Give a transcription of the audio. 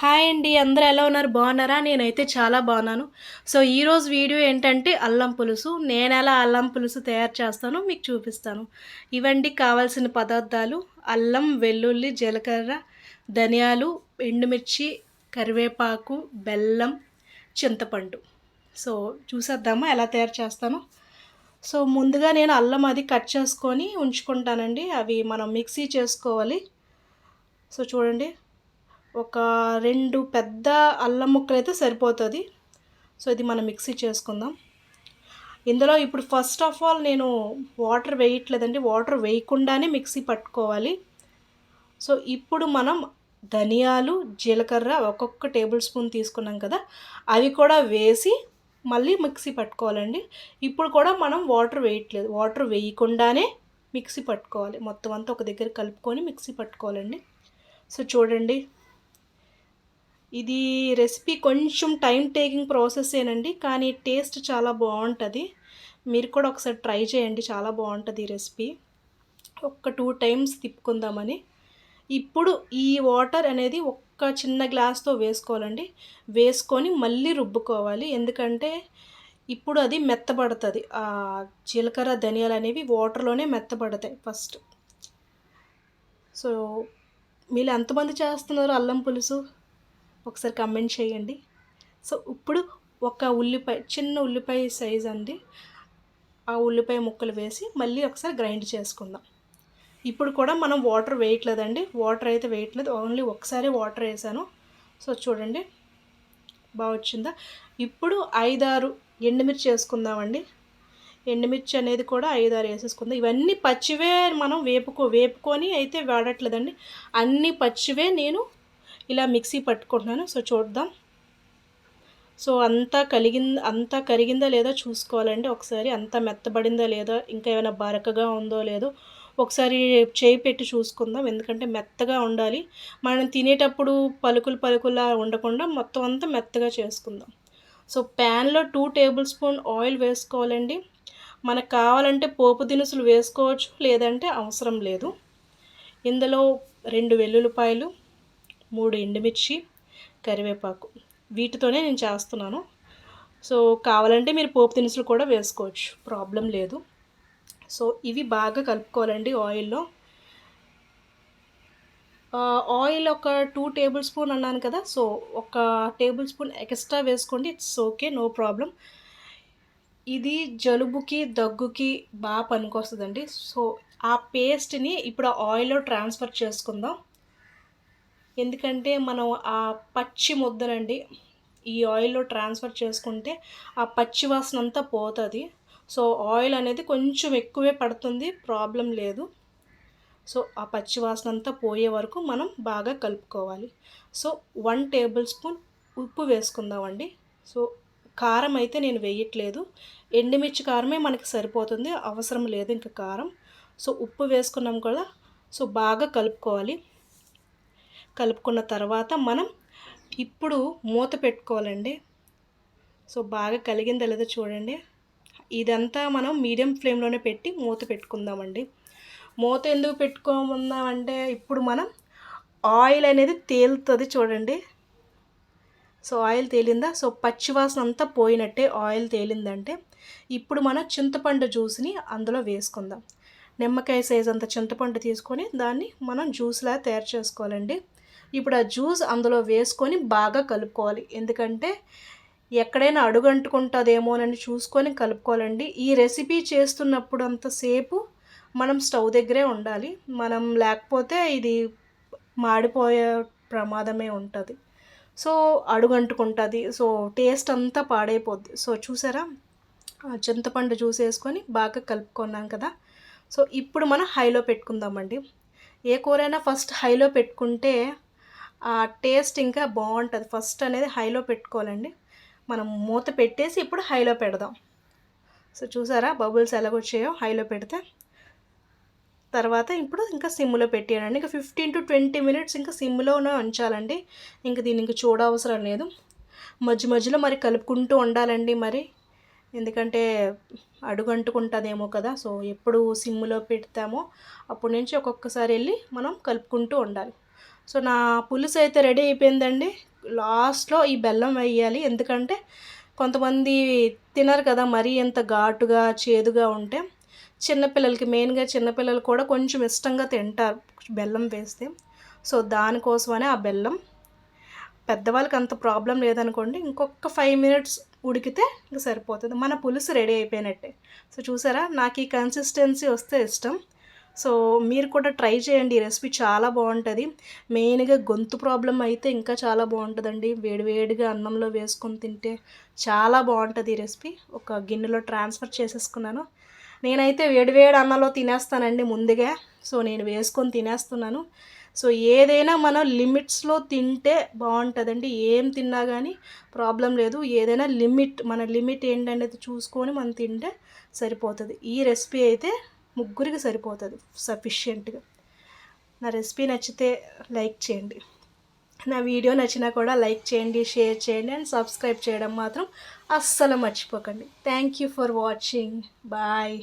Hi అండి అందరూ ఎలా ఉన్నారు? బాగున్నారా? నేనైతే చాలా బాగున్నాను. సో ఈరోజు వీడియో ఏంటంటే అల్లం పులుసు. నేను ఎలా అల్లం పులుసు తయారు చేస్తానో మీకు చూపిస్తాను. ఇవండి కావాల్సిన పదార్థాలు. అల్లం వెల్లుల్లి జీలకర్ర ధనియాలు ఎండుమిర్చి కరివేపాకు బెల్లం చింతపండు. సో చూసేద్దామా ఎలా తయారు చేస్తాను. సో ముందుగా నేను అల్లం అది కట్ చేసుకొని ఉంచుకుంటానండి. అవి మనం మిక్సీ చేసుకోవాలి. సో చూడండి. ఒక రెండు పెద్ద అల్లం ముక్కలు అయితే సరిపోతుంది. సో ఇది మనం మిక్సీ చేసుకుందాం. ఇందులో ఇప్పుడు ఫస్ట్ ఆఫ్ ఆల్ నేను వాటర్ వేయట్లేదండి. వాటర్ వేయకుండానే మిక్సీ పట్టుకోవాలి. సో ఇప్పుడు మనం ధనియాలు జీలకర్ర ఒక్కొక్క టేబుల్ స్పూన్ తీసుకున్నాం కదా అవి కూడా వేసి మళ్ళీ మిక్సీ పట్టుకోవాలండి. ఇప్పుడు కూడా మనం వాటర్ వేయట్లేదు. వాటర్ వేయకుండానే మిక్సీ పట్టుకోవాలి. మొత్తం అంతా ఒక దగ్గర కలుపుకొని మిక్సీ పట్టుకోవాలండి. సో చూడండి. ఇది రెసిపీ కొంచెం టైం టేకింగ్ ప్రాసెస్ ఏనండి కానీ టేస్ట్ చాలా బాగుంటుంది. మీరు కూడా ఒకసారి ట్రై చేయండి చాలా బాగుంటుంది ఈ రెసిపీ. ఒక్క టూ టైమ్స్ తిప్పుకుందామని. ఇప్పుడు ఈ వాటర్ అనేది ఒక్క చిన్న గ్లాస్తో వేసుకోవాలండి. వేసుకొని మళ్ళీ రుబ్బుకోవాలి. ఎందుకంటే ఇప్పుడు అది మెత్తబడుతుంది. ఆ జీలకర్ర ధనియాలు అనేవి వాటర్లోనే మెత్తబడతాయి ఫస్ట్. సో మీరు ఎంతమంది చేస్తున్నారు అల్లం పులుసు? ఒకసారి కమెంట్ చేయండి. సో ఇప్పుడు ఒక ఉల్లిపాయ చిన్న ఉల్లిపాయ సైజ్ అండి. ఆ ఉల్లిపాయ ముక్కలు వేసి మళ్ళీ ఒకసారి గ్రైండ్ చేసుకుందాం. ఇప్పుడు కూడా మనం వాటర్ వేయట్లేదండి. వాటర్ అయితే వేయట్లేదు. ఓన్లీ ఒకసారి వాటర్ వేసాను. సో చూడండి. బాగా వచ్చిందా? ఇప్పుడు ఐదారు ఎండుమిర్చి వేసుకుందామండి. ఎండుమిర్చి అనేది కూడా ఐదారు వేసేసుకుందాం. ఇవన్నీ పచ్చివే మనం వేపుకో వేపుకొని అయితే వాడట్లేదండి. అన్నీ పచ్చివే నేను ఇలా మిక్సీ పట్టుకుంటున్నాను. సో చూద్దాం. సో అంతా కలిగింది అంతా కరిగిందా లేదో చూసుకోవాలండి. ఒకసారి అంతా మెత్తబడిందా లేదా ఇంకా ఏమైనా బరకగా ఉందో లేదో ఒకసారి చేయి పెట్టి చూసుకుందాం. ఎందుకంటే మెత్తగా ఉండాలి. మనం తినేటప్పుడు పలుకులు పలుకులా ఉండకుండా మొత్తం అంతా మెత్తగా చేసుకుందాం. సో ప్యాన్లో టూ టేబుల్ స్పూన్ ఆయిల్ వేసుకోవాలండి. మనకు కావాలంటే పోపు దినుసులు వేసుకోవచ్చు లేదంటే అవసరం లేదు. ఇందులో రెండు వెల్లుల్లిపాయలు మూడు ఎండుమిర్చి కరివేపాకు. వీటితోనే నేను చేస్తున్నాను. సో కావాలంటే మీరు పోపు దినుసులు కూడా వేసుకోవచ్చు. ప్రాబ్లం లేదు. సో ఇవి బాగా కలుపుకోవాలండి ఆయిల్లో. ఆయిల్ ఒక టూ టేబుల్ స్పూన్ అన్నాను కదా సో ఒక టేబుల్ స్పూన్ ఎక్స్ట్రా వేసుకోండి. It's okay no problem. ఇది జలుబుకి దగ్గుకి బాగా పనికొస్తుందండి. సో ఆ పేస్ట్ని ఇప్పుడు ఆయిల్లో ట్రాన్స్ఫర్ చేసుకుందాం. ఎందుకంటే మనం ఆ పచ్చి ముద్దనండి ఈ ఆయిల్లో ట్రాన్స్ఫర్ చేసుకుంటే ఆ పచ్చి వాసన అంతా పోతుంది. సో ఆయిల్ అనేది కొంచెం ఎక్కువే పడుతుంది ప్రాబ్లం లేదు. సో ఆ పచ్చి వాసన అంతా పోయే వరకు మనం బాగా కలుపుకోవాలి. సో వన్ టేబుల్ స్పూన్ ఉప్పు వేసుకుందామండి. సో కారం అయితే నేను వేయట్లేదు. ఎండుమిర్చి కారమే మనకి సరిపోతుంది అవసరం లేదు ఇంకా కారం. సో ఉప్పు వేసుకున్నాం కదా సో బాగా కలుపుకోవాలి. కలుపుకున్న తర్వాత మనం ఇప్పుడు మూత పెట్టుకోవాలండి. సో బాగా కలిగిందో లేదో చూడండి. ఇదంతా మనం మీడియం ఫ్లేమ్లోనే పెట్టి మూత పెట్టుకుందామండి. మూత ఎందుకు పెట్టుకోమందామంటే ఇప్పుడు మనం ఆయిల్ అనేది తేలుతుంది చూడండి. So oil తేలిందా? సో పచ్చివాసన అంతా పోయినట్టే ఆయిల్ తేలిందంటే ఇప్పుడు మనం చింతపండు జ్యూస్ని అందులో వేసుకుందాం. నిమ్మకాయ సైజ్ అంత చింతపండు తీసుకొని దాన్ని మనం జ్యూస్లా తయారు చేసుకోవాలండి. ఇప్పుడు ఆ జ్యూస్ అందులో వేసుకొని బాగా కలుపుకోవాలి. ఎందుకంటే ఎక్కడైనా అడుగంటుకుంటుందేమోనని చూసుకొని కలుపుకోవాలండి. ఈ రెసిపీ చేస్తున్నప్పుడు అంతసేపు మనం స్టవ్ దగ్గరే ఉండాలి. మనం లేకపోతే ఇది మాడిపోయే ప్రమాదమే ఉంటుంది. సో అడుగంటుకుంటుంది. సో టేస్ట్ అంతా పాడైపోద్ది. సో చూసారా? చింతపండు జ్యూస్ వేసుకొని బాగా కలుపుకున్నాం కదా. సో ఇప్పుడు మనం హైలో పెట్టుకుందామండి. ఏ కూరైనా ఫస్ట్ హైలో పెట్టుకుంటే ఆ టేస్ట్ ఇంకా బాగుంటుంది. ఫస్ట్ అనేది హైలో పెట్టుకోవాలండి. మనం మూత పెట్టేసి ఇప్పుడు హైలో పెడదాం. సో చూసారా బబుల్స్ ఎలాగొచ్చాయో హైలో పెడితే. తర్వాత ఇప్పుడు ఇంకా సిమ్లో పెట్టేయండి. ఇంకా ఫిఫ్టీన్ టు ట్వంటీ మినిట్స్ ఇంకా సిమ్లోనే ఉంచాలండి. ఇంకా దీన్ని ఇంకా చూడవసరం లేదు. మధ్య మధ్యలో మరి కలుపుకుంటూ ఉండాలండి మరి. ఎందుకంటే అడుగంటుకుంటుందేమో కదా సో ఎప్పుడు సిమ్లో పెడతామో అప్పటి నుంచి ఒక్కొక్కసారి వెళ్ళి మనం కలుపుకుంటూ ఉండాలి. సో నా పులుసు అయితే రెడీ అయిపోయిందండి. లాస్ట్లో ఈ బెల్లం వేయాలి. ఎందుకంటే కొంతమంది తినరు కదా మరీ ఎంత ఘాటుగా చేదుగా ఉంటే. చిన్నపిల్లలకి మెయిన్గా చిన్నపిల్లలు కూడా కొంచెం ఇష్టంగా తింటారు బెల్లం వేస్తే. సో దానికోసమనే ఆ బెల్లం. పెద్దవాళ్ళకి అంత ప్రాబ్లం లేదనుకోండి ఇంకొక ఫైవ్ మినిట్స్ ఉడికితే ఇంకా సరిపోతుంది. మన పులుసు రెడీ అయిపోయినట్టే. సో చూసారా? నాకు ఈ కన్సిస్టెన్సీ వస్తే ఇష్టం. సో మీరు కూడా ట్రై చేయండి. ఈ రెసిపీ చాలా బాగుంటుంది. మెయిన్గా గొంతు ప్రాబ్లం అయితే ఇంకా చాలా బాగుంటుందండి. వేడివేడిగా అన్నంలో వేసుకొని తింటే చాలా బాగుంటుంది ఈ రెసిపీ. ఒక గిన్నెలో ట్రాన్స్ఫర్ చేసేసుకున్నాను. నేనైతే వేడివేడి అన్నంలో తినేస్తానండి ముందుగా. సో నేను వేసుకొని తినేస్తున్నాను. సో ఏదైనా మనం లిమిట్స్లో తింటే బాగుంటుందండి. ఏం తిన్నా కానీ ప్రాబ్లం లేదు. ఏదైనా లిమిట్ మన లిమిట్ ఏంటనేది చూసుకొని మనం తింటే సరిపోతుంది. ఈ రెసిపీ అయితే ముగ్గురికి సరిపోతుంది సఫిషియెంట్గా. నా రెసిపీ నచ్చితే లైక్ చేయండి. నా వీడియో నచ్చినా కూడా లైక్ చేయండి షేర్ చేయండి అండ్ సబ్స్క్రైబ్ చేయడం మాత్రం అస్సలు మర్చిపోకండి. Thank you for watching. Bye.